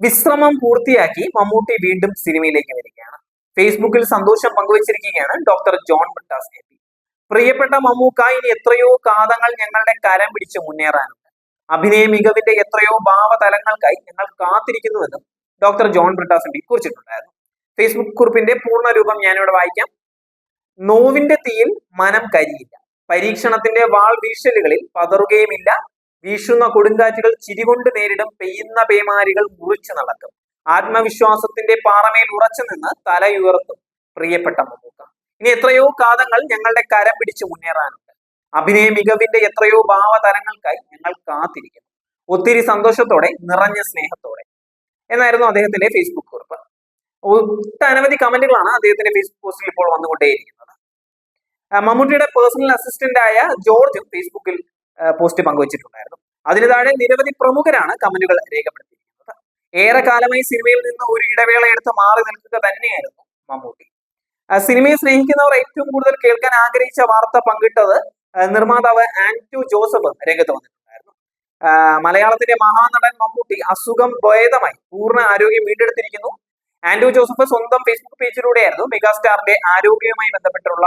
വിശ്രമം പൂർത്തിയാക്കി മമ്മൂട്ടി വീണ്ടും സിനിമയിലേക്ക് വരികയാണ്. ഫേസ്ബുക്കിൽ സന്തോഷം പങ്കുവച്ചിരിക്കുകയാണ് ഡോക്ടർ ജോൺ ബട്ടാസ് പ്രിയപ്പെട്ട മമ്മൂക്ക ഇനി എത്രയോ കാതങ്ങൾ ഞങ്ങളുടെ കരം പിടിച്ച് മുന്നേറാനുണ്ട്. അഭിനയ മികവിന്റെ എത്രയോ ഭാവതലങ്ങൾക്കായി ഞങ്ങൾ കാത്തിരിക്കുന്നുവെന്നും doctor John Brittas M P കുറിച്ചിട്ടുണ്ടായിരുന്നു. Facebook കുറിപ്പിന്റെ പൂർണ രൂപം ഞാനിവിടെ വായിക്കാം. നോവിന്റെ തീയിൽ മനം കരിയില്ല. പരീക്ഷണത്തിന്റെ വാൾ വീശലുകളിൽ പതറുകയുമില്ല. വീശുന്ന കൊടുങ്കാറ്റുകൾ ചിരികൊണ്ട് നേരിടും പെയ്യുന്ന പേമാരികൾ മുറിച്ചു നടക്കും. ആത്മവിശ്വാസത്തിന്റെ പാറമേൽ ഉറച്ചു നിന്ന് തലയുയർത്തും പ്രിയപ്പെട്ട മമ്മൂക്ക ഇനി എത്രയോ കാതങ്ങൾ ഞങ്ങളുടെ കരം പിടിച്ച് മുന്നേറാനുണ്ട്. അഭിനയ മികവിന്റെ എത്രയോ ഭാവതരങ്ങൾക്കായി ഞങ്ങൾ കാത്തിരിക്കുന്നു. ഒത്തിരി സന്തോഷത്തോടെ നിറഞ്ഞ സ്നേഹത്തോടെ. എന്നായിരുന്നു അദ്ദേഹത്തിന്റെ ഫേസ്ബുക്ക് കുറിപ്പ്. ഒട്ടനവധി കമന്റുകളാണ് അദ്ദേഹത്തിന്റെ ഫേസ്ബുക്ക് പോസ്റ്റിൽ ഇപ്പോൾ വന്നുകൊണ്ടേയിരിക്കുന്നത്. മമ്മൂട്ടിയുടെ പേഴ്സണൽ അസിസ്റ്റന്റ് ആയ ജോർജും ഫേസ്ബുക്കിൽ പോസ്റ്റ് പങ്കുവച്ചിട്ടുണ്ടായിരുന്നു. അതിന് താഴെ നിരവധി പ്രമുഖരാണ് കമന്റുകൾ രേഖപ്പെടുത്തിയിരിക്കുന്നത്. ഏറെ കാലമായി സിനിമയിൽ നിന്ന് ഒരു ഇടവേള എടുത്ത് മാറി നിൽക്കുക തന്നെയായിരുന്നു മമ്മൂട്ടി. സിനിമയെ സ്നേഹിക്കുന്നവർ ഏറ്റവും കൂടുതൽ കേൾക്കാൻ ആഗ്രഹിച്ച വാർത്ത പങ്കിട്ടത് നിർമ്മാതാവ് ആന്റു ജോസഫ് രംഗത്ത് വന്നിട്ടുണ്ടായിരുന്നു മലയാളത്തിന്റെ മഹാനടൻ മമ്മൂട്ടി അസുഖം ഭേദമായി പൂർണ ആരോഗ്യം വീണ്ടെടുത്തിരിക്കുന്നു. ആന്റു ജോസഫ് സ്വന്തം ഫേസ്ബുക്ക് പേജിലൂടെയായിരുന്നു മെഗാസ്റ്റാറിന്റെ ആരോഗ്യവുമായി ബന്ധപ്പെട്ടുള്ള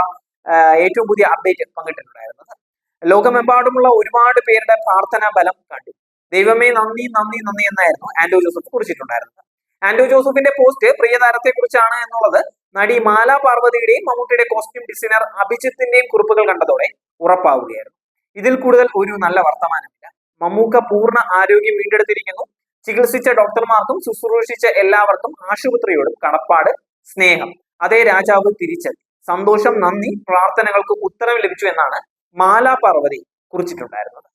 ഏറ്റവും പുതിയ അപ്ഡേറ്റ് പങ്കിട്ടിട്ടുണ്ടായിരുന്നത്. ലോകമെമ്പാടുമുള്ള ഒരുപാട് പേരുടെ പ്രാർത്ഥനാ ബലം കണ്ടു. ദൈവമേ നന്ദി നന്ദി നന്ദി എന്നായിരുന്നു ആന്റോ ജോസഫ് കുറിച്ചിട്ടുണ്ടായിരുന്നത്. ആന്റോ ജോസഫിന്റെ പോസ്റ്റ് പ്രിയതാരത്തെ കുറിച്ചാണ് എന്നുള്ളത് നടി മാല പാർവതിയുടെയും മമ്മൂട്ടിയുടെ കോസ്റ്റ്യൂം ഡിസൈനർ അഭിജിത്തിന്റെയും കുറിപ്പുകൾ കണ്ടതോടെ ഉറപ്പാവുകയായിരുന്നു. ഇതിൽ കൂടുതൽ ഒരു നല്ല വർത്തമാനമില്ല. മമ്മൂക്ക പൂർണ ആരോഗ്യം വീണ്ടെടുത്തിരിക്കുന്നു. ചികിത്സിച്ച ഡോക്ടർമാർക്കും ശുശ്രൂഷിച്ച എല്ലാവർക്കും ആശുപത്രിയോടും കടപ്പാട് സ്നേഹം. അതേ രാജാവ് തിരിച്ചെത്തി. സന്തോഷം നന്ദി പ്രാർത്ഥനകൾക്ക് ഉത്തരവ് ലഭിച്ചു എന്നാണ് മാല പാർവതി കുറിച്ചിട്ടുണ്ടായിരുന്നത്